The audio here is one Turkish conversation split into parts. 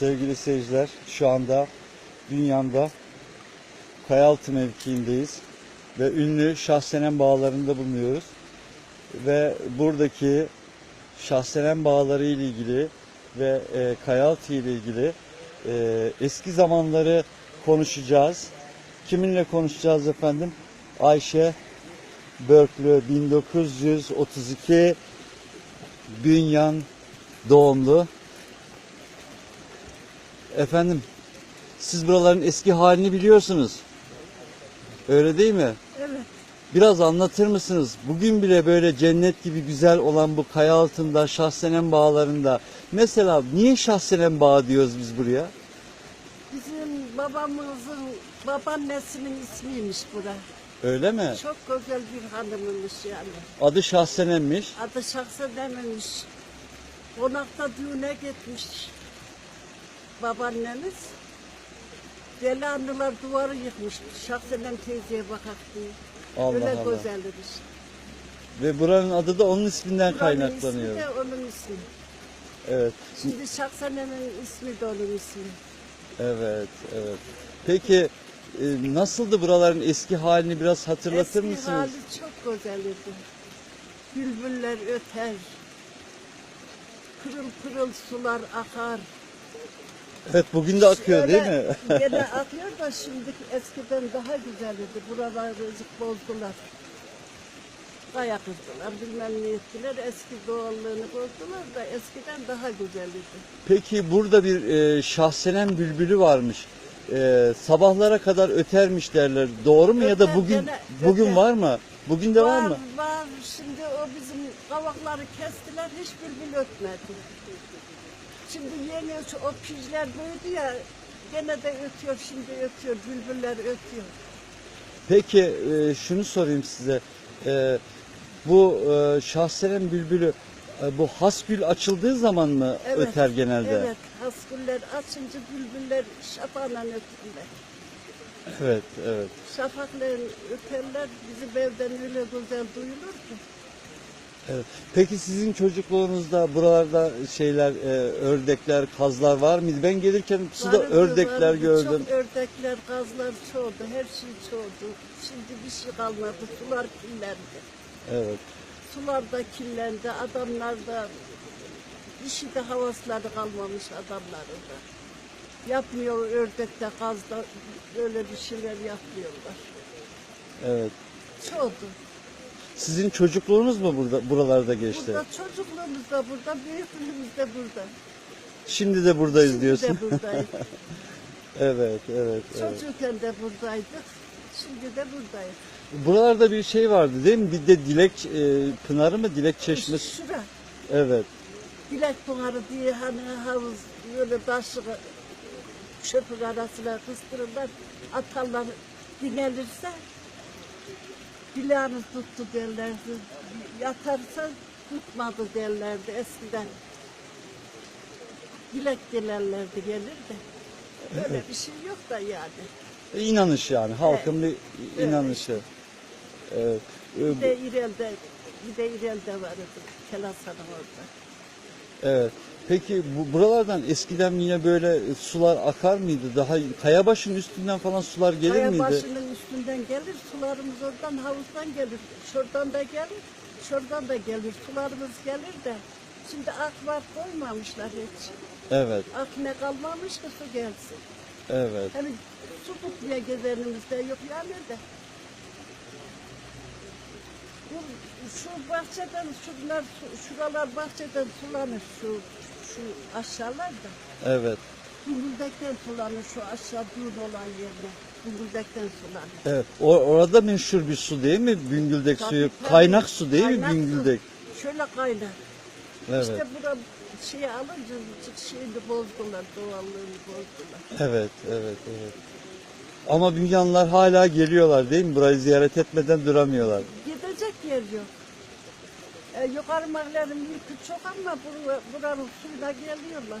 Sevgili seyirciler, şu anda dünyamda Kayaaltı mevkiindeyiz ve ünlü Şahsenem Bağları'nda bulunuyoruz. Ve buradaki Şahsenem Bağları ile ilgili ve e, Kayaaltı ile ilgili e, eski zamanları konuşacağız. Kiminle konuşacağız efendim? Ayşe Börklü 1932 Bünyan doğumlu. Efendim, siz buraların eski halini biliyorsunuz. Öyle değil mi? Evet. Biraz anlatır mısınız? Bugün bile böyle cennet gibi güzel olan bu kaya altında, Şahsenem bağlarında. Mesela niye Şahsenem bağı diyoruz biz buraya? Bizim babamızın babaannesinin ismiymiş bura. Öyle mi? Çok güzel bir hanımmış yani. Adı Şahsenem'miş. Adı şahsa dememiş. Konakta düğüne gitmiş babaannemiz. Deli anılar duvarı yıkmış. Şahsenem teyzeye bakak diye. Allah Öyle Allah. Ve buranın adı da onun isminden kaynaklanıyor. ismi de onun ismi. Evet. Şimdi Şahsenem'in ismi de onun ismi. Evet, evet. Peki e, nasıldı buraların eski halini biraz hatırlatır Eski mısınız? hali çok güzeldi. Bülbüller öter. Pırıl pırıl sular akar. Evet, bugün de akıyor değil mi? Gene akıyor da şimdi eskiden daha güzeldi. Buraları bozdular. Kaya kırdılar, bilmem ne ettiler. Eski doğallığını bozdular da eskiden daha güzeldi. Peki burada bir e, şahsenem bülbülü varmış. E, sabahlara kadar ötermiş derler. Doğru mu ya da Öter, bugün gene bugün öter. var mı? Bugün de var mı? Var, şimdi o bizim kavakları kestiler, hiç bülbül ötmedi. Şimdi yeni o pijler büyüdü ya, gene de ötüyor, şimdi ötüyor, bülbüller ötüyor. Peki e, şunu sorayım size. E, bu e, şahsenem bülbülü e, bu hasgül açıldığı zaman mı öter genelde? Evet, haskuller açınca bülbüller şafakla ötürler. Evet, evet. Şafakla öterler, bizim evden öyle güzel duyulur ki. Evet. Peki sizin çocukluğunuzda buralarda şeyler, e, ördekler, kazlar var mıydı? Ben gelirken suda Vardı, ördekler vardı, gördüm. Çok ördekler, kazlar çoğdu, her şey çoğdu. Şimdi bir şey kalmadı, sular kirlendi. Evet. Sular da kirlendi, adamlar da bir şey de havasları kalmamış adamların da. Yapmıyor ördekte, kazda böyle bir şeyler yapmıyorlar. Evet. Çoğdu. Sizin çocukluğunuz mu burada buralarda geçti? Burada çocukluğumuz da burada, büyüklüğümüz de burada. Şimdi de buradayız Şimdi diyorsun. de buradayız. evet, evet, evet. Çocukken de buradaydık, şimdi de buradayız. Buralarda bir şey vardı değil mi? Bir de Dilek e, Pınarı mı? Dilek Çeşmesi. Şura, Evet. Bilek Pınarı diye hani havuz böyle taşı çöpün arasına kıstırırlar, atarlar dinlenirse bileğiniz tuttu derlerdi. Yatarsa tutmadı derlerdi eskiden. Bilek dilerlerdi gelir de. Öyle bir şey yok da yani. E, inanış yani. Halkın bir Evet. inanışı. Evet. Bir de İrel'de, bir de İrel'de vardı. Kelasa'nın orada. Evet. Peki bu buralardan eskiden yine böyle sular akar mıydı? Daha Kayabaşı'nın üstünden falan sular gelir Kaya miydi? başının üstünden gelir, sularımız oradan havuzdan gelir. Şuradan da gelir, şuradan da gelir. Sularımız gelir de şimdi akvar koymamışlar hiç. Evet, Ak ne kalmamış ki su gelsin. evet. Hani su tutmaya gezenimiz de yok yani de. Bu, şu bahçeden, şunlar, su- şuralar bahçeden sulanır şu, şu aşağılar da. Evet. Güngüldekten sulanır şu aşağı düğün olan yerine. Güngüldekten sulanır. Evet. O, orada meşhur bir su değil mi? Büngüldek Tabii, suyu. tabii. Kaynak su değil Kaynak mi su. Şöyle kaynar. Evet. İşte bura şeyi alınca şeyini bozdular, doğallığını bozdular. Evet, evet, evet. Ama Bünyanlılar hala geliyorlar değil mi? Burayı ziyaret etmeden duramıyorlar. Gidecek yer yok. E, yukarı mahallenin mülkü çok ama bura, buranın suyuna geliyorlar.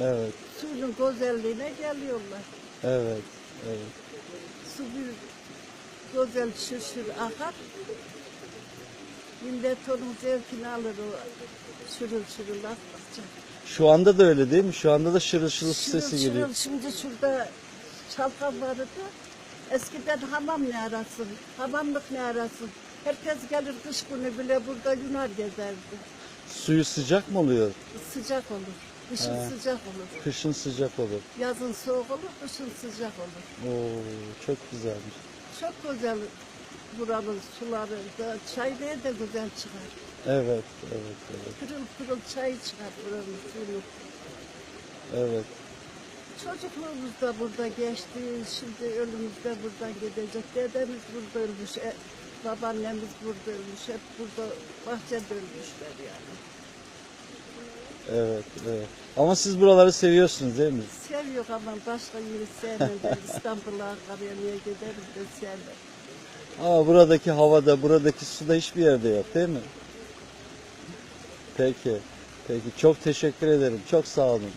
Evet, Suyun güzelliğine geliyorlar. evet, evet. Su bir güzel şişir akar. Millet onun zevkini alır o sürül sürül aktıkça. Şu anda da öyle değil mi? Şu anda da şırıl şırıl su Şırıl sesi geliyor. şırıl şimdi şurada çalkan vardı. Eskiden hamam ne arasın, hamamlık ne arasın. Herkes gelir kış günü bile burada yunar gezerdi. Suyu sıcak mı oluyor? Sıcak olur, kışın He. sıcak olur. Kışın sıcak olur. Yazın soğuk olur, kışın sıcak olur. Oo, çok güzelmiş. Çok güzel buranın suları da, çayları da güzel çıkar. Evet, evet, evet, Pırıl pırıl çay çıkar buranın suyu. evet. Çocukluğumuz da burada geçti, şimdi ölümümüz de buradan gidecek. Dedemiz burada ölmüş, e, babaannemiz burada ölmüş, hep burada bahçede ölmüşler yani. Evet, evet. Ama siz buraları seviyorsunuz değil mi? Seviyor ama başka yeri sevmem. Ben İstanbul'a, Ankara'ya niye gideriz de sevmem. Ama buradaki havada, buradaki suda hiçbir yerde yok değil mi? Peki, peki. Çok teşekkür ederim. Çok sağ olun.